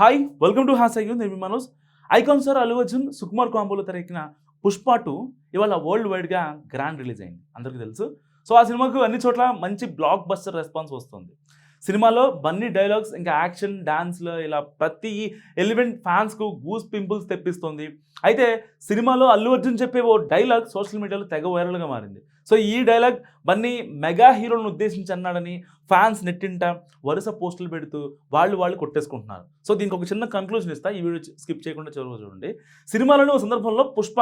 Hi welcome to హాస్ అయ్యూ నేను మీ మనోజ్. ఐకాన్ సార్ అల్లు అర్జున్ సుకుమార్ కాంబోలో తెరకెక్కిన పుష్ప టూ ఇవాళ వరల్డ్ వైడ్గా గ్రాండ్ రిలీజ్ అయింది. అందరికీ తెలుసు. సో ఆ సినిమాకు అన్ని చోట్ల మంచి బ్లాక్ బస్టర్ రెస్పాన్స్ వస్తుంది. సినిమాలో బన్నీ డైలాగ్స్ ఇంకా యాక్షన్ డాన్స్లో ఇలా ప్రతి ఎలిమెంట్ ఫ్యాన్స్కు గూస్ పింపుల్స్ తెప్పిస్తుంది. అయితే సినిమాలో అల్లు అర్జున్ చెప్పే ఓ డైలాగ్ సోషల్ మీడియాలో తెగ వైరల్గా మారింది. సో ఈ డైలాగ్ బన్నీ మెగా హీరోలను ఉద్దేశించి అన్నాడని ఫ్యాన్స్ నెట్టింట వరుస పోస్టులు పెడుతూ వాళ్ళు వాళ్ళు కొట్టేసుకుంటున్నారు. సో దీనికి ఒక చిన్న కన్క్లూజన్ ఇస్తా. ఈ వీడియో స్కిప్ చేయకుండా చదువు చూడండి. సినిమాలోని ఒక సందర్భంలో పుష్ప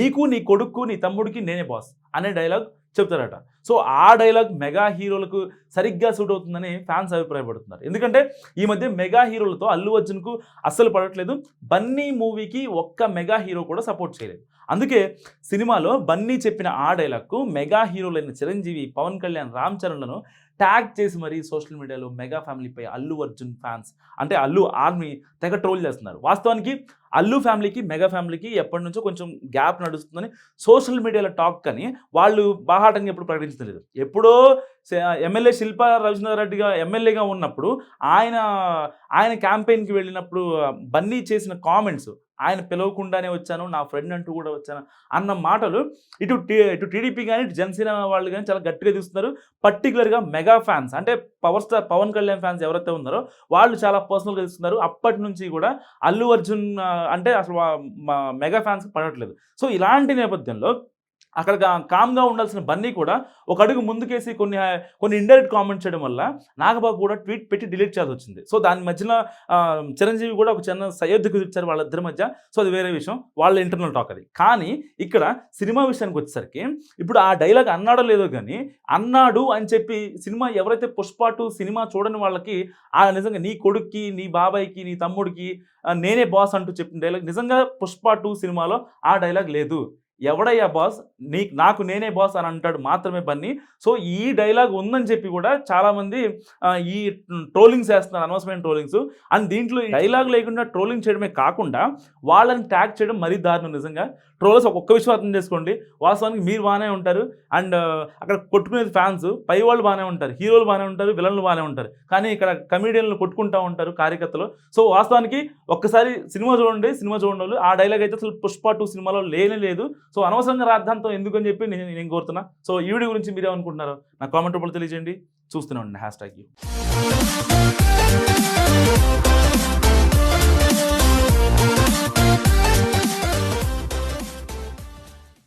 నీకు నీ కొడుకు నీ తమ్ముడికి నేనే బాస్ అనే డైలాగ్ చెప్తారట. సో ఆ డైలాగ్ మెగా హీరోలకు సరిగ్గా సూట్ అవుతుందని ఫ్యాన్స్ అభిప్రాయపడుతున్నారు. ఎందుకంటే ఈ మధ్య మెగా హీరోలతో అల్లు అర్జున్కు అస్సలు పడట్లేదు. బన్నీ మూవీకి ఒక్క మెగా హీరో కూడా సపోర్ట్ చేయలేదు. అందుకే సినిమాలో బన్నీ చెప్పిన ఆ డైలాగ్కు మెగా హీరోలైన చిరంజీవి పవన్ కళ్యాణ్ రామ్ చరణ్లను ట్యాగ్ చేసి మరీ సోషల్ మీడియాలో మెగా ఫ్యామిలీపై అల్లు అర్జున్ ఫ్యాన్స్ అంటే అల్లు ఆర్మీ తెగ ట్రోల్ చేస్తున్నారు. వాస్తవానికి అల్లు ఫ్యామిలీకి మెగా ఫ్యామిలీకి ఎప్పటి నుంచో కొంచెం గ్యాప్ నడుస్తుందని సోషల్ మీడియాలో టాక్ కానీ వాళ్ళు బాహాటంగా ఎప్పుడు ప్రకటించలేదు ఎప్పుడో ఎమ్మెల్యే శిల్పా రవిచంద్ర రెడ్డిగా ఎమ్మెల్యేగా ఉన్నప్పుడు ఆయన ఆయన క్యాంపెయిన్కి వెళ్ళినప్పుడు బన్నీ చేసిన కామెంట్స్ ఆయన పిలవకుండానే వచ్చాను నా ఫ్రెండ్ అంటూ కూడా వచ్చాను అన్న మాటలు ఇటు ఇటు టీడీపీ కానీ ఇటు జనసేన వాళ్ళు కానీ చాలా గట్టిగా తీస్తున్నారు పర్టికులర్గా మెగా ఫ్యాన్స్ అంటే power star Pawan Kalyan fans ఎవరైతే ఉన్నారో వాళ్ళు చాలా పర్సనల్గా తీస్తున్నారు అప్పటి నుంచి కూడా అల్లు అర్జున్ అంటే అసలు మెగా ఫ్యాన్స్ పడట్లేదు. సో ఇలాంటి నేపథ్యంలో అక్కడ కామ్గా ఉండాల్సిన బన్నీ కూడా ఒక అడుగు ముందుకేసి కొన్ని కొన్ని ఇండైరెక్ట్ కామెంట్ చేయడం వల్ల నాగబాబు కూడా ట్వీట్ పెట్టి డిలీట్ చేయాల్సి వచ్చింది. సో దాని మధ్యలో చిరంజీవి కూడా ఒక చిన్న సయోధ్య కుదిర్చారు వాళ్ళిద్దరి మధ్య. సో అది వేరే విషయం. వాళ్ళ ఇంటర్నల్ టాక్ అది. కానీ ఇక్కడ సినిమా విషయానికి వచ్చేసరికి ఇప్పుడు ఆ డైలాగ్ అన్నాడో లేదో కానీ అన్నాడు అని చెప్పి సినిమా ఎవరైతే పుష్ప టూ సినిమా చూడని వాళ్ళకి ఆ నిజంగా నీ కొడుక్కి నీ బాబాయ్కి నీ తమ్ముడికి నేనే బాస్ అంటూ చెప్పిన డైలాగ్ నిజంగా పుష్ప టూ సినిమాలో ఆ డైలాగ్ లేదు. ఎవడయ్యా బాస్? నీ నాకు నేనే బాస్ అని అంటాడు మాత్రమే బన్నీ. సో ఈ డైలాగ్ ఉందని చెప్పి కూడా చాలామంది ఈ ట్రోలింగ్స్ వేస్తున్నారు అనవసరమైన ట్రోలింగ్స్. అండ్ దీంట్లో డైలాగ్ లేకుండా ట్రోలింగ్ చేయడమే కాకుండా వాళ్ళని ట్యాగ్ చేయడం మరీ దారుణం నిజంగా. ట్రోలర్స్ ఒక్క విషయం అర్థం చేసుకోండి. వాస్తవానికి మీరు బాగానే ఉంటారు. అండ్ అక్కడ కొట్టుకునేది ఫ్యాన్స్ పై వాళ్ళు బాగానే ఉంటారు. హీరోలు బాగానే ఉంటారు విలన్లు బాగానే ఉంటారు. కానీ ఇక్కడ కమీడియన్లు కొట్టుకుంటూ ఉంటారు కార్యకర్తలు. సో వాస్తవానికి ఒక్కసారి సినిమా చూడండి సినిమా చూడండి ఆ డైలాగ్ అయితే అసలు పుష్ప టూ సినిమాలో లేనే లేదు. సో అనవసరంగా రాద్ధాంతం ఎందుకని చెప్పి నేను నేను కోరుతున్నా. సో ఈ వీడియో గురించి మీరేమనుకుంటున్నారు నా కామెంట్ రూపంలో తెలియజేయండి. చూస్తూనే ఉండండి. Hash tag you